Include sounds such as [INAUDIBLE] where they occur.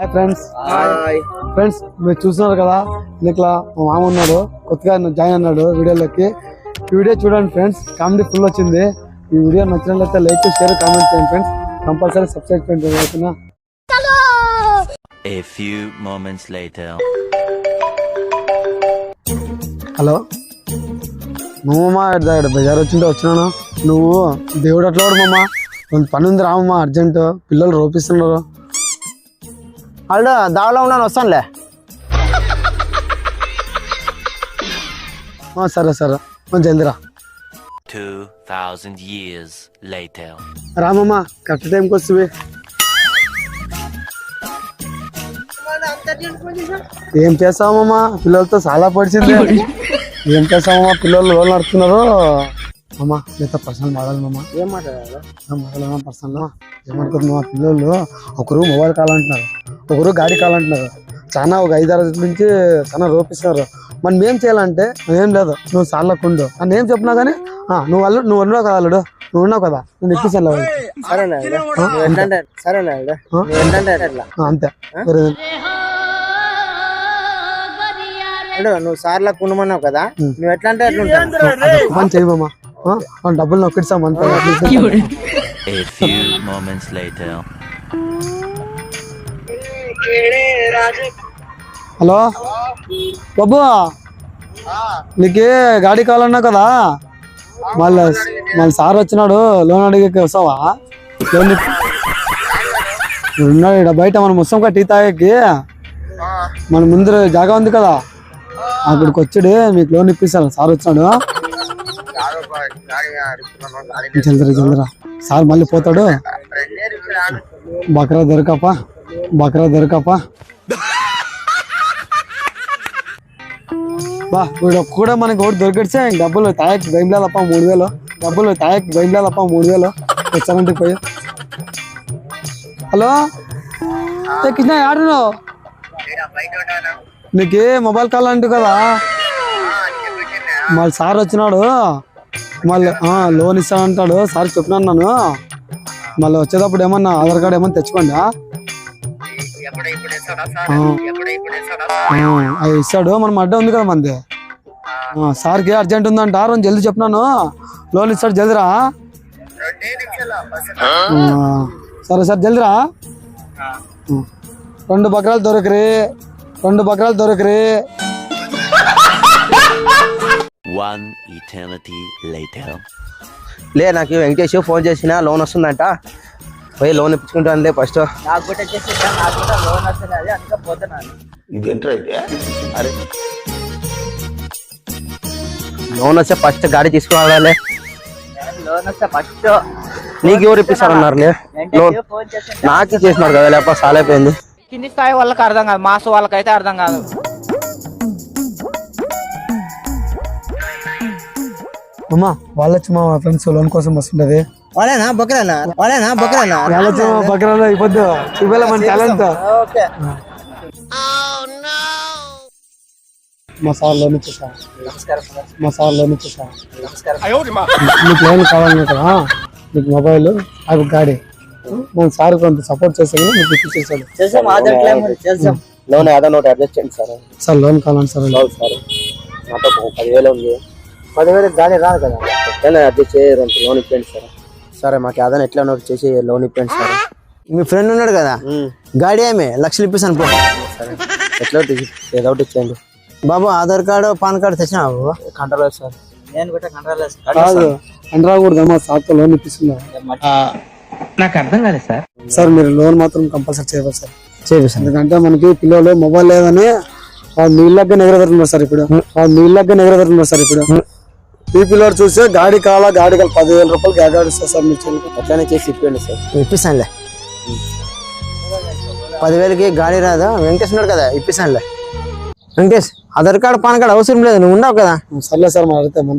Hi friends friends మీరు చూస్తున్నారు కదా ఇట్లా మా మామ ఉన్నాడు కొత్తగా జాయిన్ అన్నాడు వీడియోలోకి. ఈ వీడియో చూడండి ఫ్రెండ్స్ కామెడీ ఫుల్ వచ్చింది. ఈ వీడియో నచ్చినట్లయితే లైక్ షేర్ కామెంట్ చేయండి ఫ్రెండ్స్ కంపల్సరీ సబ్స్క్రైబ్ చేయండి ఓకేనా? A few moments later. Hello? నువ్వు మా దగ్గర బజార్ వచ్చింటే వచ్చినాను? నువ్వు దేవుడు అట్లా మామ. కొంత పని ఉంది రామమ్మా అర్జెంట్ పిల్లలు రోపిస్తున్నారు. అల్లు దావలో ఉన్నాను వస్తానులే. ఆ, సరే సరే. కొంచెం జల్దీ రా. 2000 years later. రామమ్మ కరెక్ట్ టైంకి వస్తుంది ఏం చేస్తామమ్మా పిల్లలతో చాలా పడిచింది. ఏం చేస్తామమ్మా పిల్లలు లోన్ నడుపుతున్నారు. అమ్మా మీతో పర్సనల్ మాట్లాడమమ్మా ఏం మాట్లాడాలి మాట్లాడమా పర్సనల్? ఏమనుకుంటున్నా పిల్లలు ఒకరు మొబైల్ కావాలంటున్నారు. ఒకరు గాడి కావాలంటున్నారు చాలా ఒక ఐదారు నుంచి చాలా రూపిస్తున్నారు. మనం ఏం చేయాలంటే ఏం లేదు నువ్వు సార్లో కుండు. అని ఏం చెప్పినా కానీ ఆ, నువ్వు వాళ్ళు నువ్వు ఉన్నావు కదా అల్లుడు నువ్వు ఉన్నావు కదా నేను నువ్వు అట్లా. ఆ, అంతే. నువ్వు సార్లా కుండమన్నావు కదా నువ్వు ఎట్లా అంటే ఎట్లా ఉంటావు చేయమమ్మా డబ్బులు నొక్కిస్తాం [LAUGHS] హలో? బాబు నీకు గాడి కావాలన్నా కదా? మళ్ళీ మళ్ళీ సార్ వచ్చినాడు లోన్ అడిగి వస్తావా లోన్ ఉన్నాడు ఇక్కడ బయట మనం ముస్సం టీ తాగేకి. మన ముందు జాగా ఉంది కదా? అక్కడికి వచ్చాడు మీకు లోన్ ఇప్పిస్తాను సార్ వచ్చినాడు. జల్దరా జల్దరా. సార్ మళ్ళీ పోతాడు. బక్రా దొరకప్ప. బకరా దొరకపా బా వీడు కూడా మనకి ఒకటి దొరికిడితే డబ్బులు తాయక్ బయలుదేరప్ప మూడు వేలు డబ్బులు తాయక్ బయలుదేరప్ప మూడు వేలు తెచ్చానంటే పోయి. హలో? ఏ కింద ఆడును నీకు మొబైల్ కావాలంటు కదా. మళ్ళీ సార్ వచ్చినాడు. మళ్ళీ లోన్ ఇస్తానంటాడు. సార్ చెప్పినాను నన్ను. మళ్ళీ వచ్చేటప్పుడు ఏమన్నా ఆధార్ కార్డు ఏమన్నా తెచ్చుకోండి? ఇస్తాడు మనం అడ్డ ఉంది కదా మంది. సార్కి అర్జెంట్ ఉందంట? రెండు జల్దీ చెప్పినాను. లోన్ ఇస్తాడు జల్దిరా సరే సార్ జల్దిరా ఆ. రెండు బకరాలు దొరకరి. రెండు బకరాలు దొరకరి. One eternity later. లే నాకు వెంకటేష్ ఫోన్ చేసిన లోన్ వస్తుందంట. పోయి లోన్ ఇప్పించుకుంటానులే ఫస్ట్ నాకు కూడా చేసి నాకు కూడా లోన్ వస్తుంది అది అందుకే పోతున్నాను. అరే. లోన్ వస్తే ఫస్ట్ గాడి తీసుకురావాలి. లోన్ వస్తే ఫస్ట్ నీకు ఎవరు ఇప్పిస్తారన్నారు లోన్. నాకు చేసినారు కదా లేకపోతే సాలైపోయింది. కింది స్థాయి వాళ్ళకి అర్థం కాదు మాస్ వాళ్ళకైతే అర్థం కాదు. అమ్మా వాళ్ళొచ్చి మా ఫ్రెండ్స్ లోన్ కోసం వస్తుంటది. వాళ్ళేనా బొక్కరేనా వాళ్ళేనా బొక్కరేనా వాళ్ళొచ్చి మా బకరాలు అయిపోద్దు చూపేలా మన టాలెంట్ ఓకే మా సార్ లోన్ ఇచ్చేసా మా సార్ లోన్ ఇచ్చేసా నీకు లోన్ కావాలన్నా కదా నీకు మొబైల్ అవి గాడి మన సార్ కొంత సపోర్ట్ చేస్తే కూడా నీకు ఇప్పించేసాడు చేసాం లోన్ ఏదో ఒకటి అడ్జస్ట్ చేయండి సార్ సార్ లోన్ కావాలని సార్ అవును సార్ నాతో పదివేలు ఉంది పదివేలు గాడి రాదు కదా అడ్జస్ట్ చేయ రెండు లోన్ ఇప్పించండి సార్ సరే మాకు ఏదైనా ఎట్లా ఒకటి చేసి లోన్ ఇప్పించండి సార్. మీ ఫ్రెండ్ ఉన్నాడు కదా? గాడి ఏమి లక్షలు ఇప్పిస్తాను పో. సరే. ఎట్లా ఏదో ఒకటి ఇచ్చేయండి. బాబు ఆధార్ కార్డు పాన్ కార్డు తెచ్చినావు కంట్రోల్ సార్. నేను కూడా కంట్రోల్ కాదు. సార్తో లోన్ ఇప్పిస్తున్నారు నాకు అర్థం కాలేదు సార్. సార్ మీరు లోన్ మాత్రం కంపల్సరీ చేయవచ్చు సార్. చేపిస్తాను ఎందుకంటే మనకి పిల్లలు మొబైల్ లేదని వాళ్ళు నీళ్ళగా ఎగరబెడుతున్నారు సార్ ఇప్పుడు. వాళ్ళు నీళ్ళగా ఎగరబెడుతున్నారు సార్ ఇప్పుడు. ఈ పిల్లలు చూస్తే గాడి కాల గాడి కాల పదివేల రూపాయలు గాడి సార్ మీరు చెల్లి అట్లానే చేసి ఇప్పించండి సార్. ఇప్పిస్తానులే. పదివేలకి గాడి రాదా? వెంకటేష్ ఉన్నాడు కదా ఇప్పిస్తానులే. Venkatesh Aadhaar card PAN card అవసరం లేదు నువ్వు ఉన్నావు కదా? సర్లే సార్ మన అడిగితే మన